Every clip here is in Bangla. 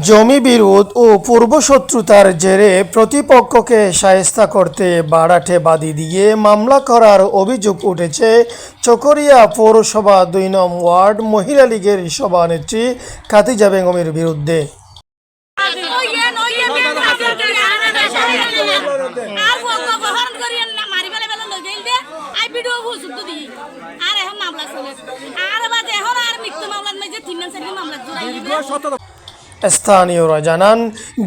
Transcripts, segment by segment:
জমি বিরোধ ও পূর্বশত্রুতার জেরে প্রতিপক্ষকে সায়স্তা করতে বাড়াটে বাদী দিয়ে মামলা করার অভিযোগ উঠেছে চকরিয়া পৌরসভা দুই নং ওয়ার্ড মহিলা লীগের সভানেত্রী খাতিজা বেগমের বিরুদ্ধে। স্থানীয়রা জানান,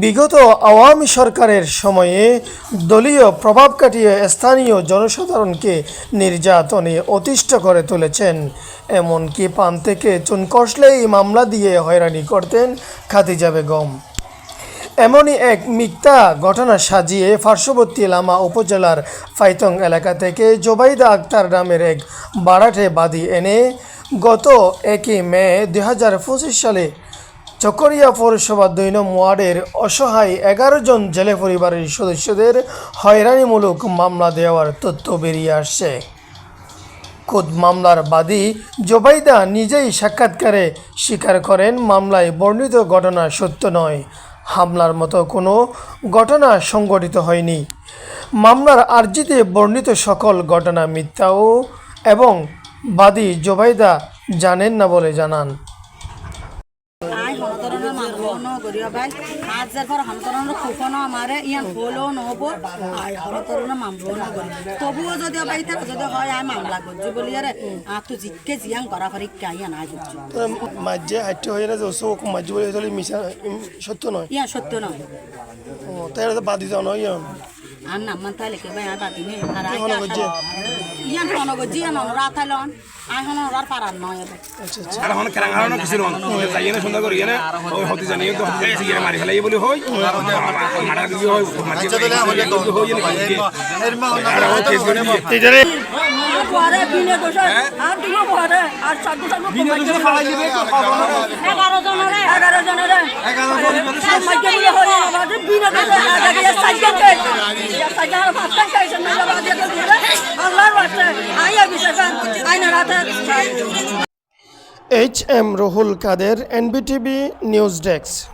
বিগত আওয়ামী সরকারের সময়ে দলীয় প্রভাব কাটিয়ে স্থানীয় জনসাধারণকে নির্যাতনে অতিষ্ঠ করে তুলেছেন। এমনকি পান থেকে চুন কষলেই মামলা দিয়ে হয়রানি করতেন খাদিজা বেগম। এমনই এক মিথ্যা ঘটনা সাজিয়ে পার্শ্ববর্তী লামা উপজেলার ফাইতং এলাকা থেকে জোবাইদা আক্তার নামের এক বাড়াটে বাদী এনে গত একই মে দুই হাজার পঁচিশ সালে চকরিয়া পৌরসভা দুই নং ওয়ার্ডের অসহায় এগারো জন জেলে পরিবারের সদস্যদের হয়রানিমূলক মামলা দেওয়ার তথ্য বেরিয়ে আসছে। খুদ মামলার বাদী জোবাইদা নিজেই সাক্ষাৎকারে স্বীকার করেন, মামলায় বর্ণিত ঘটনা সত্য নয়। হামলার মতো কোনো ঘটনা সংঘটিত হয়নি। মামলার আর্জিতে বর্ণিত সকল ঘটনা মিথ্যাও এবং বাদী জোবাইদা জানেন না বলে জানান। ন করিয়া ভাই। আজ যার হনতরণের কুপন আমারে ইয়ান হলো নহব আর হনতরণের মামলো না করি তবুও যদি ভাই তার যদি হয় আই মামলা করছি বলি আরে তু জিকে জিয়াং করা করি কাইয়া না করছি মাঝে হাইটে হয়ে গেছে ওসব মাঝে বলে মিশা সত্য নয় ইয়া সত্য নয় তাই বাদি যাও নয় আর নাম মান তাইলে কে ভাই আর বাতিনি আর আই হনো? ইয়ান হনো গজি ইয়ান হনো রাথাইলন আই হনো আর পারার নয় আচ্ছা আচ্ছা আর হন কেরাং হারানো কিছু নন যাইয়ে না সুন্দর করি না ওই হতে জানি তো হতে জানি সিগারে মারি ফেলাই বলি হই মারা দিবি হই মাঝে হই আর ও কেস করে দিবে পরে বিনে দোষে আর তুমি পরে আর সাধু সাধু বিনে দোষে খাওয়াই দিবে জনের এগারো জনের এগারো জনের হয়ে আমাদের বিনে H M Rahul Kader NBTV news desk